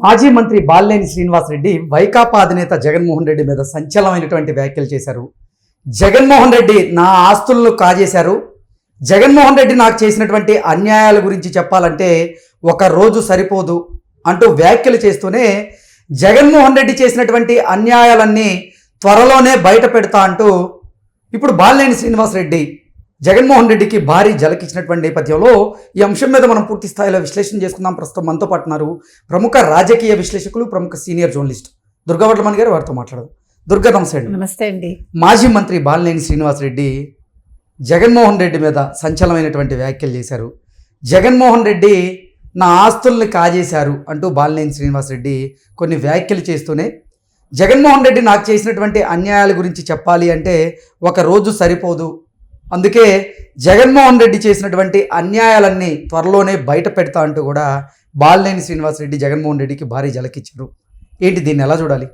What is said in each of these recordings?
మాజీ మంత్రి బాలినేని శ్రీనివాసరెడ్డి వైకాపా అధినేత జగన్మోహన్ రెడ్డి మీద సంచలనమైనటువంటి వ్యాఖ్యలు చేశారు. జగన్మోహన్ రెడ్డి నా ఆస్తులను కాజేశారు. జగన్మోహన్ రెడ్డి నాకు చేసినటువంటి అన్యాయాల గురించి చెప్పాలంటే ఒక రోజు సరిపోదు అంటూ వ్యాఖ్యలు చేస్తూనే జగన్మోహన్ రెడ్డి చేసినటువంటి అన్యాయాలన్నీ త్వరలోనే బయట పెడతా అంటూ ఇప్పుడు బాలినేని శ్రీనివాసరెడ్డి జగన్మోహన్ రెడ్డికి భారీ జలకిచ్చినటువంటి నేపథ్యంలో ఈ అంశం మీద మనం పూర్తి స్థాయిలో విశ్లేషణ చేసుకుందాం. ప్రస్తుతం మనతో పాటు ఉన్నారు ప్రముఖ రాజకీయ విశ్లేషకులు ప్రముఖ సీనియర్ జర్నలిస్ట్ దుర్గావట్లమణి గారు వారితో మాట్లాడదాం. దుర్గా నమస్తే అండి. నమస్తే అండి. మాజీ మంత్రి బాలినేని శ్రీనివాసరెడ్డి జగన్మోహన్ రెడ్డి మీద సంచలనమైనటువంటి వ్యాఖ్యలు చేశారు. జగన్మోహన్ రెడ్డి నా ఆస్తుల్ని కాజేశారు అంటూ బాలినేని శ్రీనివాసరెడ్డి కొన్ని వ్యాఖ్యలు చేస్తూనే జగన్మోహన్ రెడ్డి నాకు చేసినటువంటి అన్యాయాల గురించి చెప్పాలి అంటే ఒక రోజు సరిపోదు అందుకే జగన్మోహన్ రెడ్డి చేసినటువంటి అన్యాయాలన్నీ త్వరలోనే బయట పెడతా అంటూ కూడా బాలినేని శ్రీనివాసరెడ్డి జగన్మోహన్ రెడ్డికి భారీ జలకిచ్చారు ఏంటి దీన్ని ఎలా చూడాలి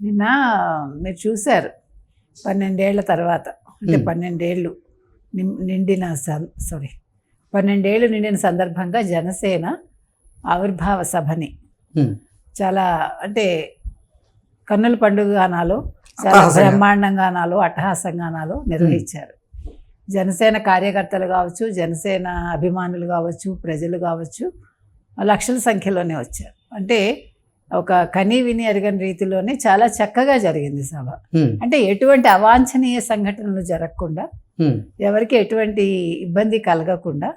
నిన్న మీరు చూశారు పన్నెండేళ్ళ తర్వాత అంటే. పన్నెండేళ్ళు నిండిన సం- సారీ పన్నెండేళ్ళు నిండిన సందర్భంగా జనసేన ఆవిర్భావ సభని. చాలా అంటే కన్నుల పండుగ గానాలు చాలా అట్టహాసంగా. బ్రహ్మాండంగా గానాలు అట్టహాసంగా గానాలు నిర్వహించారు జనసేన కార్యకర్తలు కావచ్చు జనసేన అభిమానులు కావచ్చు ప్రజలు కావచ్చు లక్షల సంఖ్యలోనే వచ్చారు అంటే ఒక కని విని ఎరగని రీతిలోనే చాలా చక్కగా జరిగింది సభ. అంటే ఎటువంటి అవాంఛనీయ సంఘటనలు జరగకుండా. ఎవరికి ఎటువంటి ఇబ్బంది కలగకుండా.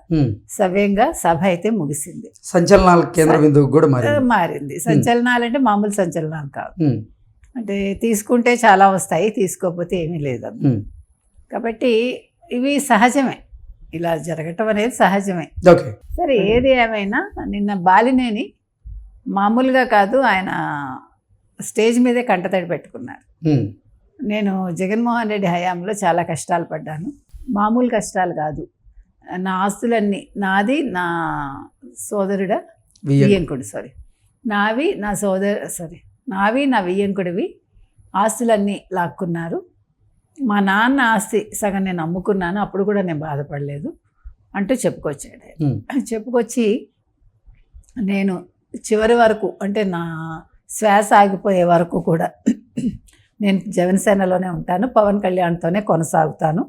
సవ్యంగా సభ అయితే ముగిసింది సంచలనాల కేంద్ర బిందువు కూడా మరి మారింది సంచలనాలు అంటే మామూలు సంచలనాలు కాదు. అంటే తీసుకుంటే చాలా వస్తాయి తీసుకోకపోతే ఏమీ లేదు. కాబట్టి ఇవి సహజమే. ఇలా జరగటం అనేది సహజమే. ఓకే. సరే ఏది ఏమైనా నిన్న బాలినేని మామూలుగా కాదు ఆయన స్టేజ్ మీదే కంటతడి పెట్టుకున్నారు. నేను జగన్మోహన్ రెడ్డి హయాంలో చాలా కష్టాలు పడ్డాను. మామూలు కష్టాలు కాదు. నా ఆస్తులన్నీ నాది నా సోదరుడ? వియ్యం. వియ్యంకుడు సారీ నావి నా సోదరు సారీ నావి నా వియ్యంకుడివి ఆస్తులన్నీ లాక్కున్నారు మా నాన్న ఆస్తి సగం నేను అమ్ముకున్నాను అప్పుడు కూడా నేను బాధపడలేదు అంటూ చెప్పుకొచ్చాడు. చెప్పుకొచ్చి నేను చివరి వరకు అంటే నా శ్వాస ఆగిపోయే వరకు కూడా నేను జనసేనలోనే ఉంటాను పవన్ కళ్యాణ్తోనే కొనసాగుతాను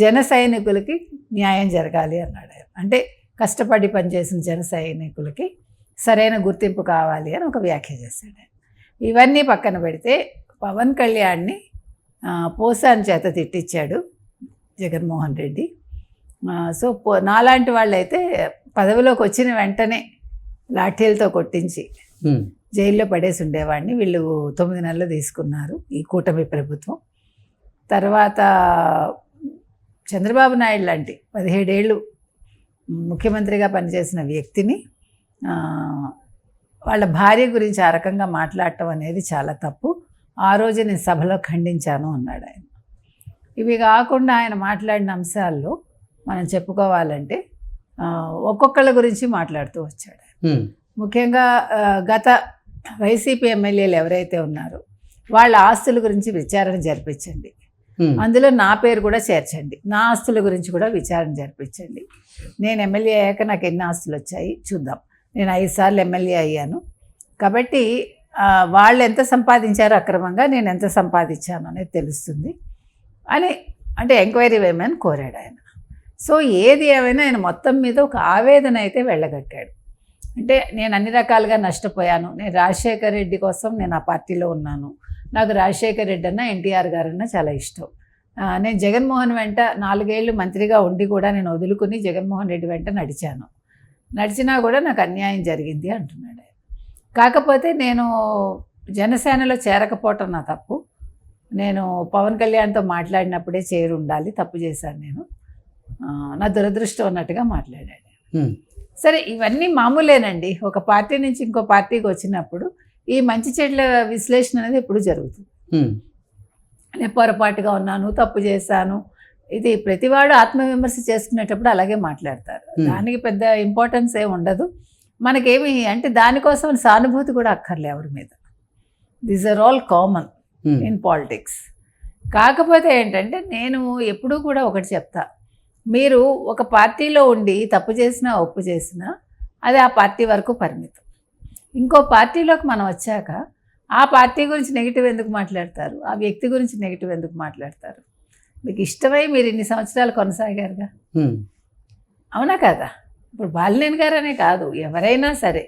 జన సైనికులకి న్యాయం జరగాలి అన్నాడు. అంటే కష్టపడి పనిచేసిన జన సైనికులకి సరైన గుర్తింపు కావాలి అని ఒక వ్యాఖ్య చేశాడు. ఇవన్నీ పక్కన పెడితే పవన్ కళ్యాణ్ని పోసాని చేత తిట్టించాడు జగన్మోహన్ రెడ్డి. సో పో నాలాంటి వాళ్ళైతే పదవిలోకి వచ్చిన వెంటనే లాఠీలతో కొట్టించి. జైల్లో పడేసి ఉండేవాడిని. వీళ్ళు తొమ్మిది నెలలు తీసుకున్నారు ఈ కూటమి ప్రభుత్వం. తర్వాత చంద్రబాబు నాయుడు లాంటి పదిహేడేళ్ళు ముఖ్యమంత్రిగా పనిచేసిన వ్యక్తిని వాళ్ళ భార్య గురించి ఆ రకంగా మాట్లాడటం అనేది చాలా తప్పు. ఆ రోజు నేను సభలో ఖండించాను అన్నాడు ఆయన. ఇవి కాకుండా ఆయన మాట్లాడిన అంశాల్లో మనం చెప్పుకోవాలంటే ఒక్కొక్కళ్ళ గురించి మాట్లాడుతూ వచ్చాడు. ముఖ్యంగా గత వైసీపీ ఎమ్మెల్యేలు ఎవరైతే ఉన్నారో వాళ్ళ ఆస్తుల గురించి విచారణ జరిపించండి. అందులో నా పేరు కూడా చేర్చండి. నా ఆస్తుల గురించి కూడా విచారణ జరిపించండి. నేను ఎమ్మెల్యే అయ్యాక నాకు ఎన్ని ఆస్తులు వచ్చాయి చూద్దాం. నేను ఐదు సార్లు ఎమ్మెల్యే అయ్యాను. కాబట్టి వాళ్ళు ఎంత సంపాదించారో అక్రమంగా నేను ఎంత సంపాదించాను అనేది తెలుస్తుంది. అని అంటే ఎంక్వైరీ వేయమని కోరాడు ఆయన. సో ఏది ఏమైనా ఆయన మొత్తం మీద ఒక ఆవేదన అయితే వెళ్ళగట్టాడు అంటే నేను అన్ని రకాలుగా నష్టపోయాను. నేను రాజశేఖర్ రెడ్డి కోసం నేను ఆ పార్టీలో ఉన్నాను. నాకు రాజశేఖర్ రెడ్డి అన్న ఎన్టీఆర్ గారన్నా చాలా ఇష్టం. నేను జగన్మోహన్ వెంట నాలుగేళ్ళు మంత్రిగా ఉండి కూడా నేను వదులుకుని జగన్మోహన్ రెడ్డి వెంట నడిచాను. నడిచినా కూడా నాకు అన్యాయం జరిగింది అంటున్నాడు ఆయన. కాకపోతే నేను జనసేనలో చేరకపోవటం నా తప్పు నేను పవన్ కళ్యాణ్తో మాట్లాడినప్పుడే చేరి ఉండాలి తప్పు చేశాను నేను నా దురదృష్టం అన్నట్టుగా మాట్లాడాడు. సరే ఇవన్నీ మామూలేనండి ఒక పార్టీ నుంచి ఇంకో పార్టీకి వచ్చినప్పుడు ఈ మంచి చెడ్ల విశ్లేషణ అనేది ఎప్పుడు జరుగుతుంది. నేను పొరపాటుగా ఉన్నాను తప్పు చేశాను ఇది ప్రతివాడు ఆత్మవిమర్శ చేసుకునేటప్పుడు అలాగే మాట్లాడతారు. దానికి పెద్ద ఇంపార్టెన్స్ ఏమి ఉండదు. మనకేమి అంటే దానికోసం సానుభూతి కూడా అక్కర్లే ఎవరి మీద. These are all common. In politics కాకపోతే ఏంటంటే నేను ఎప్పుడూ కూడా ఒకటి చెప్తా. మీరు ఒక పార్టీలో ఉండి తప్పు చేసినా ఒప్పు చేసినా అది ఆ పార్టీ వరకు పరిమితం. ఇంకో పార్టీలోకి మనం వచ్చాక ఆ పార్టీ గురించి నెగిటివ్ ఎందుకు మాట్లాడతారు? ఆ వ్యక్తి గురించి నెగిటివ్ ఎందుకు మాట్లాడతారు? మీకు ఇష్టమై మీరు ఇన్ని సంవత్సరాలు కొనసాగారుగా? అవునా కదా? ఇప్పుడు బాలినేని గారనే కాదు ఎవరైనా సరే.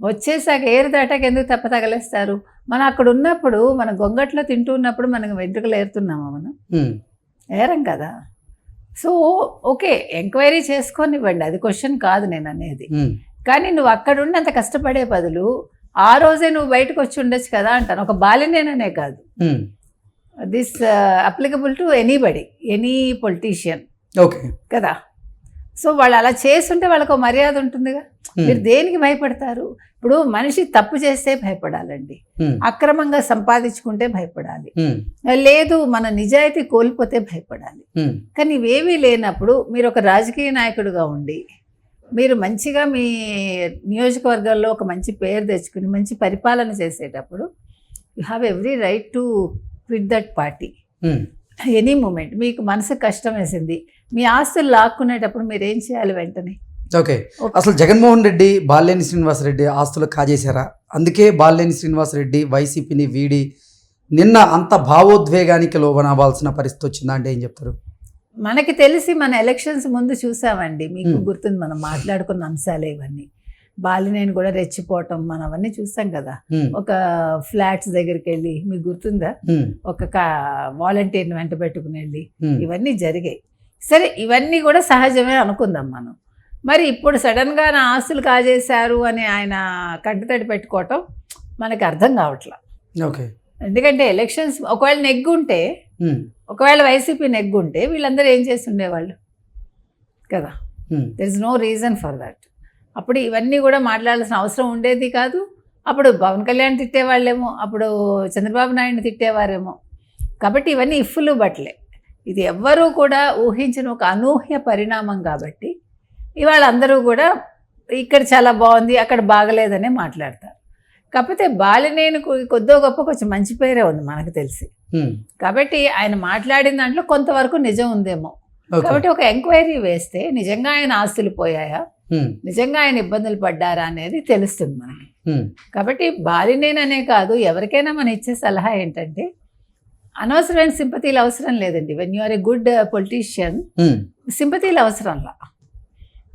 వచ్చేసాక ఏరు దాటాక ఎందుకు తప్ప తగలేస్తారు? మనం అక్కడ ఉన్నప్పుడు మన గొంగట్లో తింటూ ఉన్నప్పుడు మనం వెంట్రుకలు ఏరుతున్నామా మనం? ఏరం కదా? సో ఓకే ఎంక్వైరీ చేసుకొనివ్వండి. అది క్వశ్చన్ కాదు నేను అనేది. కానీ నువ్వు అక్కడ ఉండి అంత కష్టపడే బదులు ఆ రోజే నువ్వు బయటకు వచ్చి ఉండొచ్చు కదా అంటాను. ఒక బాలినేననే కాదు. This applicable to anybody any politician okay. కదా? సో వాళ్ళు అలా చేస్తుంటే వాళ్ళకు మర్యాద ఉంటుందిగా. మీరు దేనికి భయపడతారు? ఇప్పుడు మనిషి తప్పు చేస్తే భయపడాలండి. అక్రమంగా సంపాదించుకుంటే భయపడాలి. లేదు మన నిజాయితీ కోల్పోతే భయపడాలి. కానీ ఇవేమీ లేనప్పుడు మీరు ఒక రాజకీయ నాయకుడిగా ఉండి మీరు మంచిగా మీ నియోజకవర్గాల్లో ఒక మంచి పేరు తెచ్చుకుని మంచి పరిపాలన చేసేటప్పుడు you have every right to quit that party any moment మీకు మనసు కష్టం వేసింది మీ ఆస్తులు లాక్కునేటప్పుడు మీరు ఏం చేయాలి వెంటనే? ఓకే. అసలు జగన్మోహన్ రెడ్డి బాలినేని శ్రీనివాసరెడ్డి ఆస్తులు కాజేశారా? అందుకే బాలినేని శ్రీనివాసరెడ్డి వైసీపీని వీడి నిన్న అంత భావోద్వేగానికి లోబనవ్వాల్సిన పరిస్థితి వచ్చిందా అంటే ఏం చెప్తారు? మనకి తెలిసి మన ఎలక్షన్స్ ముందు చూసామండి. మీకు. గుర్తుంది మనం మాట్లాడుకున్న అంశాలే ఇవన్నీ. బాలినేని కూడా రెచ్చిపోవటం మనం అవన్నీ చూసాం కదా. ఒక ఫ్లాట్స్ దగ్గరికి వెళ్ళి మీకు గుర్తుందా? ఒక వాలంటీర్ని వెంట పెట్టుకుని వెళ్ళి ఇవన్నీ జరిగాయి. సరే ఇవన్నీ కూడా సహజమే అనుకుందాం మనం. మరి ఇప్పుడు సడన్గా నా ఆస్తులు కాజేశారు అని ఆయన కంటితడి పెట్టుకోవటం మనకి అర్థం కావట్లా. ఓకే. ఎందుకంటే ఎలక్షన్స్ ఒకవేళ నెగ్గుంటే ఒకవేళ వైసీపీ నెగ్గుంటే వీళ్ళందరూ ఏం చేస్తుండేవాళ్ళు? కదా. There is no reason for that అప్పుడు ఇవన్నీ కూడా మాట్లాడాల్సిన అవసరం ఉండేది కాదు. అప్పుడు పవన్ కళ్యాణ్ తిట్టేవాళ్ళేమో అప్పుడు చంద్రబాబు నాయుడిని తిట్టేవారేమో. కాబట్టి ఇవన్నీ ఇఫ్ఫులు బట్లే. ఇది ఎవ్వరూ కూడా ఊహించిన ఒక అనూహ్య పరిణామం కాబట్టి ఇవాళ అందరూ కూడా ఇక్కడ చాలా బాగుంది అక్కడ బాగలేదనే మాట్లాడతారు. కాకపోతే బాలినేని కొద్దో గొప్ప కొంచెం మంచి పేరే ఉంది మనకు తెలిసి. కాబట్టి ఆయన మాట్లాడిన దాంట్లో కొంతవరకు నిజం ఉందేమో. కాబట్టి ఒక ఎంక్వైరీ వేస్తే నిజంగా ఆయన ఆస్తులు పోయాయా? నిజంగా ఆయన ఇబ్బందులు పడ్డారా అనేది తెలుస్తుంది మనకి. కాబట్టి బాలినేననే కాదు ఎవరికైనా మనం ఇచ్చే సలహా ఏంటంటే అనవసరమైన సింపతీలు అవసరం లేదండి. When you are a good politician సింపతీలు అవసరంలా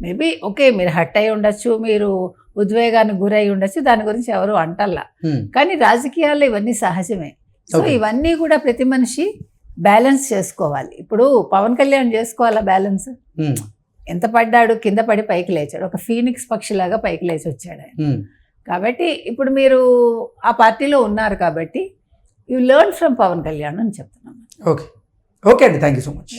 మేబీ ఓకే మీరు హట్ అయి ఉండొచ్చు మీరు ఉద్వేగానికి గురై ఉండొచ్చు దాని గురించి ఎవరు అంటల్లా. కానీ రాజకీయాల్లో ఇవన్నీ సహజమే. సో. ఇవన్నీ కూడా ప్రతి మనిషి బ్యాలెన్స్ చేసుకోవాలి. ఇప్పుడు పవన్ కళ్యాణ్ చేసుకోవాలా బ్యాలెన్స్? ఎంత పడ్డాడు కింద పడి పైకి లేచాడు. ఒక ఫీనిక్స్ పక్షిలాగా పైకి లేచి వచ్చాడు ఆయన కాబట్టి ఇప్పుడు మీరు ఆ పార్టీలో ఉన్నారు కాబట్టి you learn from Pavan Kalyan అని చెప్తున్నాను. ఓకే. ఓకే అండి. Thank you so much.